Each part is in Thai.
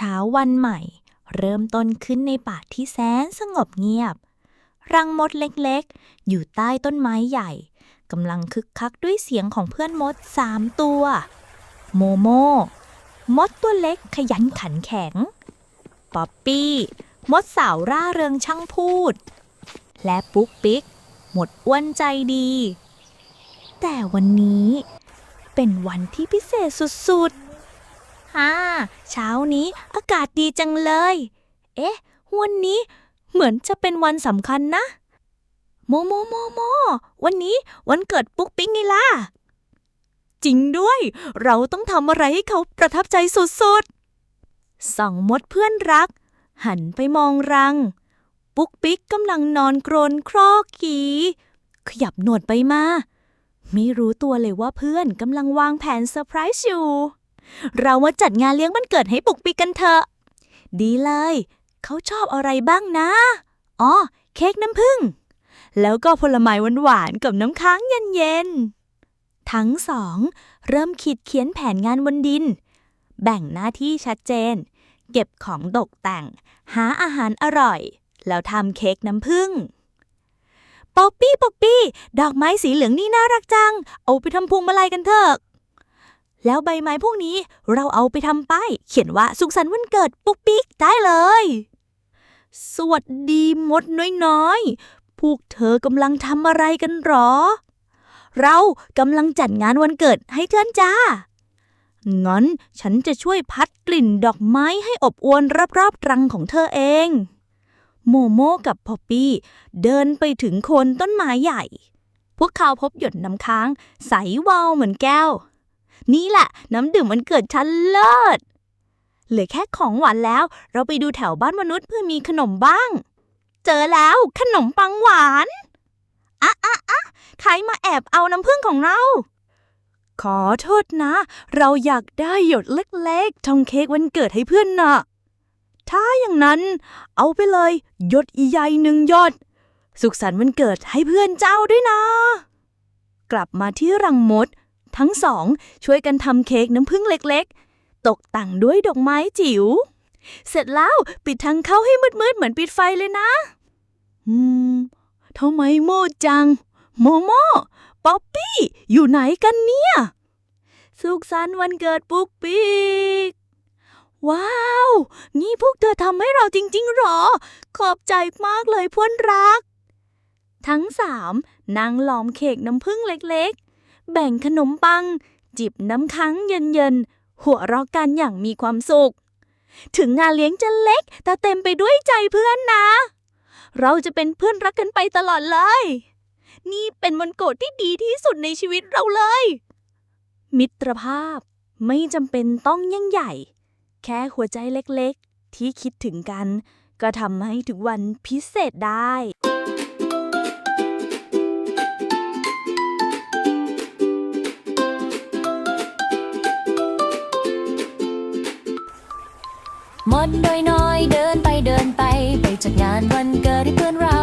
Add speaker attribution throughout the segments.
Speaker 1: เช้าวันใหม่ เริ่มต้นขึ้นในป่าที่แสนสงบเงียบ รังมดเล็กๆ อยู่ใต้ต้นไม้ใหญ่กำลังคึกคักด้วยเสียงของเพื่อนมดสามตัว โมโม มดตัวเล็กขยันขันแข็ง ป๊อปปี้ มดสาวร่าเริงช่างพูด และปุ๊กปิ๊ก หมดอ้วนใจดี แต่วันนี้เป็นวันที่พิเศษสุดๆ ฮ่าเช้านี้อากาศดีจังเลย เอ๊ะ วันนี้เหมือนจะเป็นวันสำคัญนะ โมโมโมโม วันนี้วันเกิดปุ๊กปิ๊กไงล่ะ จริงด้วย เราต้องทำอะไรให้เขาประทับใจสุดๆสองมดเพื่อนรัก หันไปมองรัง ปุ๊กปิ๊กกำลังนอนกรนครอกขีขยับหนวดไปมา ไม่รู้ตัวเลยว่าเพื่อนกำลังวางแผนเซอร์ไพรส์อยู่ เรามาจัดงานเลี้ยงวันเกิดให้ปุกปิกกันเถอะ ดีเลย เขาชอบอะไรบ้างนะ อ๋อ เค้กน้ำผึ้ง แล้วก็ผลไม้หวานๆกับน้ำค้างเย็นๆ ทั้งสอง เริ่มขีดเขียนแผนงานบนดิน แบ่งหน้าที่ชัดเจน เก็บของตกแต่ง หาอาหารอร่อย แล้วทำเค้กน้ำผึ้งป๊อปปี้ป๊อปปี้ ดอกไม้สีเหลืองนี่น่ารักจัง เอาไปทำพวงมาลัยกันเถอะ แล้วใบไม้พวกนี้เราเอาไปทำป้าย เขียนว่าสุขสันต์วันเกิดปุ๊กปิ๊กได้เลย สวัสดีมดน้อยๆ พวกเธอกำลังทำอะไรกันหรอ เรากำลังจัดงานวันเกิดให้เพื่อนจ้า งั้นฉันจะช่วยพัดกลิ่นดอกไม้ให้อบอวลรอบๆรังของเธอเอง โมโมกับพอปปี้เดินไปถึงโคนต้นไม้ใหญ่ พวกเขาพบหยดน้ำค้าง ใสวาวเหมือนแก้ว นี่แหละ น้ำดื่มมันเกิดชั้นเลิศ เหลือแค่ของหวานแล้ว เราไปดูแถวบ้านมนุษย์เพื่อมีขนมบ้าง เจอแล้วขนมปังหวานอะอะอะใครมาแอบเอาน้ำผึ้งของเรา ขอโทษนะ เราอยากได้หยดเล็กๆทองเค้กวันเกิดให้เพื่อนน่ะถ้าอย่างนั้นเอาไปเลยหยดใหญ่หนึ่งหยด สุขสันต์วันเกิดให้เพื่อนเจ้าด้วยนะ กลับมาที่รังมด ทั้งสอง ช่วยกันทำเค้กน้ำผึ้งเล็กๆ ตกแต่งด้วยดอกไม้จิ๋ว เสร็จแล้วปิดทางเข้าให้มืดๆ เหมือนปิดไฟเลยนะ อืมทำไมโมจัง โมโม ป๊อปปี้ อยู่ไหนกันเนี่ย สุขสันต์วันเกิดปุ๊กปิ๊ก ว้าว นี่พวกเธอทำให้เราจริงๆหรอ ขอบใจมากเลยเพื่อนรัก ทั้งสามนั่งล้อมเค้กน้ำผึ้งเล็กๆ แบ่งขนมปัง จิบน้ำค้างเย็นๆ หัวเราะกันอย่างมีความสุข ถึงงานเลี้ยงจะเล็ก แต่เต็มไปด้วยใจเพื่อนนะ เราจะเป็นเพื่อนรักกันไปตลอดเลย นี่เป็นวันโกรธที่ดีที่สุดในชีวิตเราเลย มิตรภาพไม่จำเป็นต้องยิ่งใหญ่ แค่หัวใจเล็กๆ ที่คิดถึงกัน ก็ทำให้ทุกวันพิเศษได้
Speaker 2: มดน้อยๆเดินไปเดินไป ไปจัดงานวันเกิดให้เพื่อนเรา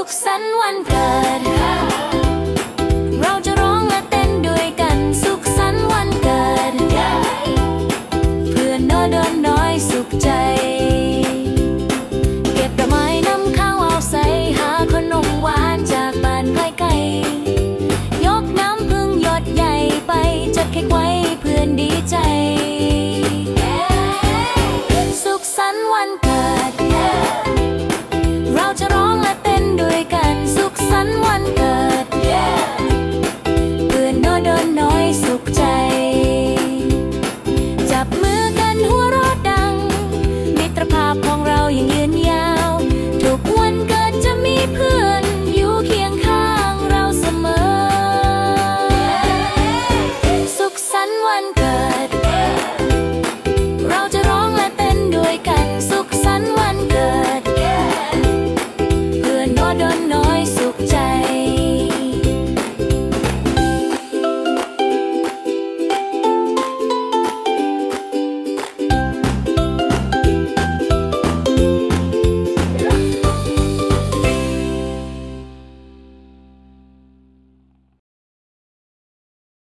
Speaker 2: สุขสันต์วันเกิด